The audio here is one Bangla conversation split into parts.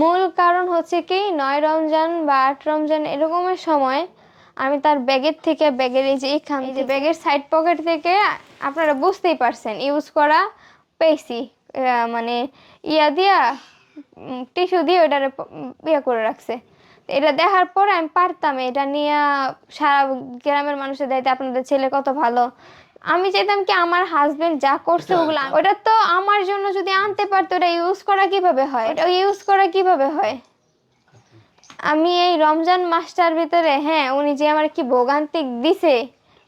মূল কারণ হচ্ছে কি নয় রমজান বা আট রমজান এরকমের সময় আমি তার ব্যাগের থেকে ব্যাগের এই যে এখান এই যে ব্যাগের সাইড পকেট থেকে আপনারা বুঝতেই পারছেন ইউজ করা পেয়েছি। মানে ইয়া দিয়া টিস্যু দিয়ে ওটারে ইয়ে করে রাখছে। এটা দেখার পর আমি পারতাম এটা নিয়ে সারা গ্রামের মানুষের দায়িত্বে আপনাদের ছেলে কত ভালো আমি চাইতাম কি আমার হাজবেন্ড যা করছে ওগুলো ওটা তো আমার জন্য যদি আনতে পারতো ওটা ইউজ করা কীভাবে হয়? ওটা ইউজ করা কীভাবে হয়? আমি এই রমজান মাসটার ভিতরে হ্যাঁ উনি যে আমার কি ভোগান্তিক দিছে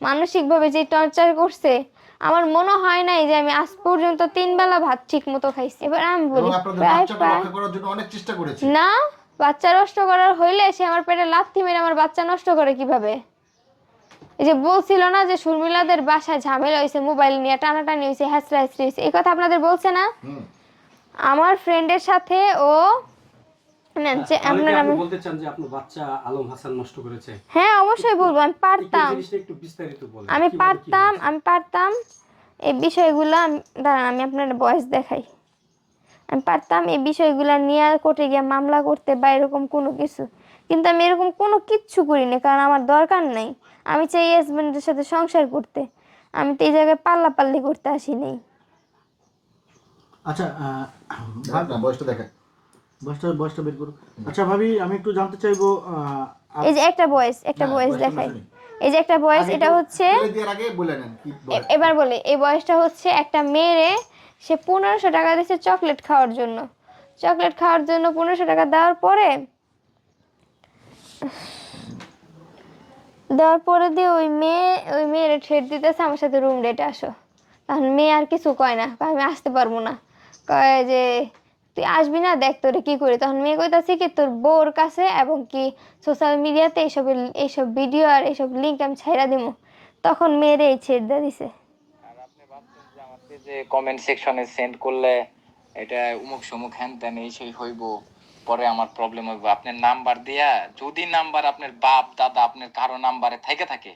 মানসিকভাবে যে টর্চার করছে আমার মনে হয় নাই যে আমি আজ পর্যন্ত তিন বেলা ভাত ঠিক মতো খাইছি। এবার আমি বলি প্রায় প্রায় করার জন্য অনেক চেষ্টা করেছে। না বাচ্চা নষ্ট করার হইলে সে আমার পেটে লাথি মেরে আমার বাচ্চা নষ্ট করে কীভাবে? এই যে বলছিল না যে সুরমিলাদের বাসায় ঝামেলা হয়েছে মোবাইল নিয়ে টানাটানি হয়েছে হ্যাসরা হ্যাসরি হয়েছে এই কথা আপনাদের বলছে না? আমার ফ্রেন্ডের সাথে ও না, যে আপনার আপনি আমি বলতে চান যে আপনার বাচ্চা আলম হাসান নষ্ট করেছে? হ্যাঁ অবশ্যই বলব আমি পারতাম। জিনিসটা একটু বিস্তারিত বলেন আমি পারতাম আমি পারতাম। এই বিষয়গুলো আমি- দাঁড়ান আমি আপনার বয়স দেখাই। আমি পারতাম এই বিষয়গুলো নিয়ে কোর্টে গিয়ে মামলা করতে বা এরকম কোনো কিছু। কিন্তু আমি এরকম কোনো কিচ্ছু করিনি কারণ আমার দরকার নাই। আমি চাই হাজব্যান্ডের সাথে সংসার করতে। আমি তো এই জায়গায় পাল্লা পাল্লি করতে আসি নেই আচ্ছা বয়সটা দেখেন বয়সটা বয়সটা বের করো। আচ্ছা ভাবি আমি একটু জানতে চাইব এই যে একটা বয়স একটা বয়স দেখাই। এই যে একটা বয়স এটা হচ্ছে এবার বলি এই বয়সটা হচ্ছে একটা মেয়েরে সে পনেরোশো টাকা দিচ্ছে চকলেট খাওয়ার জন্য। চকলেট খাওয়ার জন্য পনেরোশো টাকা দেওয়ার পরে দেওয়ার পরে দিয়ে ওই মেয়ে, ওই মেয়ের ঠেট দিতেছে, আমার সাথে রুম রেটে আসো। তখন মেয়ে আর কিছু কয় না আমি আসতে পারব না। কয় যে, তুই আসবি না, দেখ তোরে কি করি। তখন মেয়ে কইতাছে কি, তোর বউর কাছে এবং কি সোশ্যাল মিডিয়াতে এইসব এইসব ভিডিও আর এইসব লিঙ্ক আমি ছাইরা দিমু। তখন মেয়েরে এই ছেড় দিয়ে দিছে। যে কমেন্ট সেকশনে সেন্ড করলে এটা উমুক সমুক হ্যান ত্যান এই সেই হইব? পরে আমার প্রবলেম হইব। আপনার নাম্বার দিয়া যদি নাম্বার আপনার বাপ দাদা আপনার কারও নাম্বারে থেকে থাকে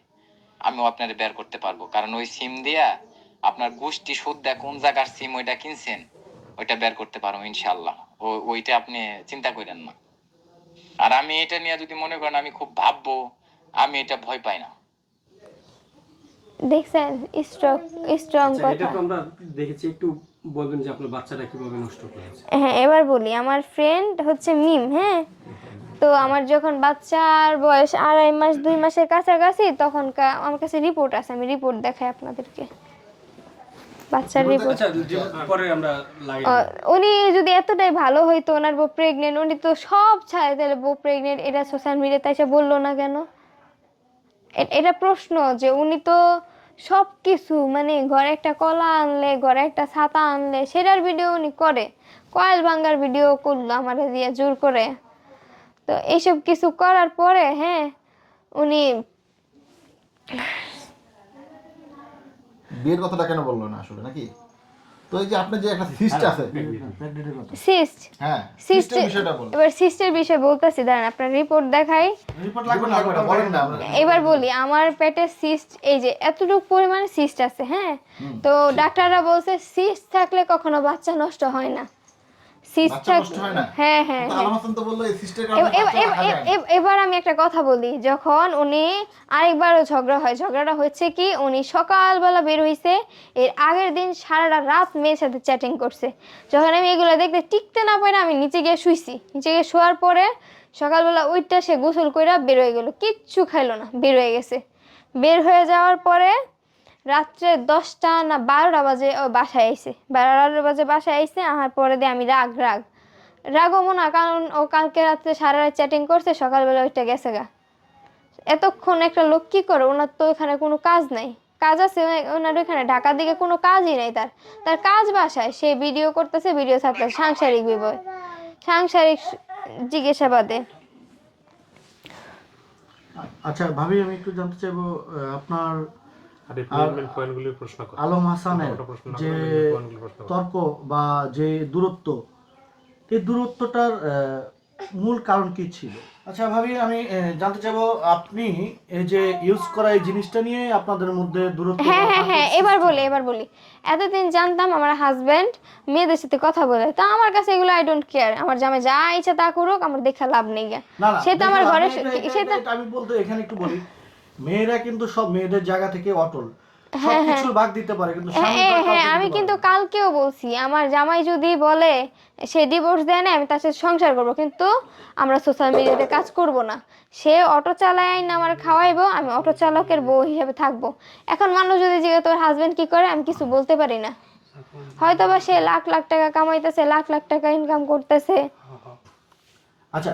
আমিও আপনার বের করতে পারব। কারণ ওই সিম দিয়া আপনার গোষ্ঠী সুদ্ধা কোন জায়গার সিম ওইটা কিনছেন ওইটা বের করতে পারব ইনশাল্লাহ ওইটা আপনি চিন্তা করেন না। আর আমি এটা নিয়ে যদি মনে করেন আমি খুব ভাববো আমি এটা ভয় পাই না। দেখছেন স্ট্রং স্ট্রং আচ্ছা, এটা তো আমরা দেখেছি একটু বলবেন যে আপনার বাচ্চাটা কীভাবে নষ্ট করেছে? হ্যাঁ এবার বলি আমার ফ্রেন্ড হচ্ছে মিম হ্যাঁ? তো আমার যখন বাচ্চার বয়স আড়াই মাস দুই মাসের কাছাকাছি তখন আমার কাছে রিপোর্ট আছে আমি রিপোর্ট দেখাই আপনাদেরকে। বাচ্চার রিপোর্ট আচ্ছা পরে আমরা উনি যদি এতটাই ভালো হইতো ওনার বউ প্রেগনেন্ট উনি তো সব ছাড়ে তাহলে বউ প্রেগনেন্ট এটা সোশ্যাল মিডিয়াতে এসে বলল না কেন? এটা প্রশ্ন যে উনি তো সব কিছু মানে ঘরে একটা কলা আনলে, ঘরে একটা ছাতা আনলে, সেটার ভিডিও উনি করে। কয়েল ভাঙ্গার ভিডিও করল আমার দিয়ে জোর করে। তো এইসব কিছু করার পরে হ্যাঁ উনি বিয়ের কথাটা কেন বলল না আসলে, নাকি? তো এই যে আপনার যে একটা সিস্ট আছে সিস্ট হ্যাঁ সিস্ট সিস্টের বিষয়টা বলুন। এবার সিস্টের বিষয়ে বলতেছি দাঁড়ান আপনার রিপোর্ট দেখাই। রিপোর্ট লাগবে না বলেন না এবার বলি আমার পেটে সিস্ট এই যে এতটুকু পরিমাণে সিস্ট আছে হ্যাঁ? তো ডাক্তাররা বলছে সিস্ট থাকলে কখনো বাচ্চা নষ্ট হয় না। হয়? হ্যাঁ হ্যাঁ এবার আমি একটা কথা বলি যখন উনি আরেকবারও ঝগড়া হয় ঝগড়াটা হচ্ছে কি উনি সকালবেলা বের হইছে এর আগের দিন সারাটা রাত মেয়ের সাথে চ্যাটিং করছে। যখন আমি এগুলো দেখতে টিকতে না পারে আমি নিচে গিয়ে শুইছি। নিচে গিয়ে শোয়ার পরে সকালবেলা ওইটা সে গোসল কইরা বের হয়ে গেল। কিচ্ছু খাইলো না বের হয়ে গেছে। বের হয়ে যাওয়ার পরে রাত্রে দশটা না বারোটা বাজে ও বাসায় আইছে। বারোটা বাজে বাসায় আইসে আহার পরে দিয়ে আমি রাগ রাগ। রাগমো না, কারণ ও কালকে রাত্রে সারা রাত চ্যাটিং করছে, সকালবেলা ওইটা গেছে গা। এতক্ষণ একটা লোক কী করে? ওনার তো এখানে কোনো কাজ নাই। কাজ আছে, ওনার ওইখানে ঢাকার দিকে কোনো কাজই নাই তার। তার কাজ বাসায়, সে ভিডিও করতেছে ভিডিও ছাড়তেছে সাংসারিক বিবয় সাংসারিক জিজ্ঞাসাবাদে। আচ্ছা ভাবি, আমি একটু জানতে চাইব আপনার আলম হাসানের যে। তর্ক বা যে দূরত্ব এই দূরত্বটার মূল কারণ কি ছিল? আচ্ছা ভাবি আমি জানতে চাইব আপনি এই যে ইউজ করা এই জিনিসটা নিয়ে আপনাদের মধ্যে দূরত্ব হ্যাঁ হ্যাঁ হ্যাঁ এবার বলি এবার বলি। এতদিন জানতাম আমার হাজবেন্ড মেয়েদের সাথে কথা বলে। তা আমার কাছে এগুলো আই ডোন্ট কেয়ার আমার জামাই যা ইচ্ছা তা করুক আমার দেখা লাভ নেই গা। না না সে তো আমার ঘরে সে তো আমি বলতে এখানে একটু বলি। মেয়েরা কিন্তু সব মেয়েদের জায়গা থেকে অটল। হ্যাঁ, হ্যাঁ, হ্যাঁ আমি কিন্তু কালকেও বলছি আমার জামাই যদি বলে সে ডিভোর্স দেয় না আমি তার সাথে সংসার করব কিন্তু আমরা সোশ্যাল মিডিয়াতে কাজ করব না। সে অটো চালায় না আমার খাওয়াইবো আমি অটো চালকের বউ হিসেবে থাকব। এখন মানুষ যদি জিজ্ঞেস তোর হাজবেন্ড কি করে? আমি কিছু বলতে পারি না। হয়তো বা সে লাখ লাখ টাকা কামাইতেছে লাখ লাখ টাকা ইনকাম করতেছে। আচ্ছা